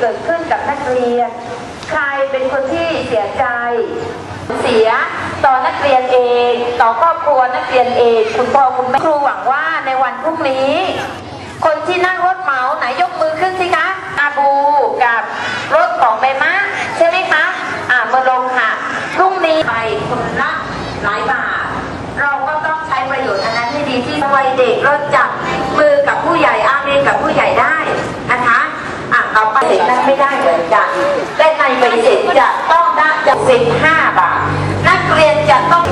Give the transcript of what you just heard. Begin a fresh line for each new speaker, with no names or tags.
เกิดขึ้นกับนักเรียน ใครเป็นคนที่เสียใจ เสียต่อนักเรียนเอง ต่อครอบครัวนักเรียนเอง คุณพ่อคุณแม่ครูหวังว่าในวันพรุ่งนี้ คนที่นั่งรถเหมาไหนยกมือขึ้นสิคะอาบูกับรถของใบมะใช่ไหมคะอ่ามาลงค่ะพรุ่งนี้ไปคนละหลายบาทเราก็ต้องใช้ประโยชน์อันนั้นให้ดีที่วัยเด็กเราจับ ไม่ได้เหมือนกันแต่ในใบเสร็จจะต้องได้จะสิบห้าบาท นักเรียนจะต้อง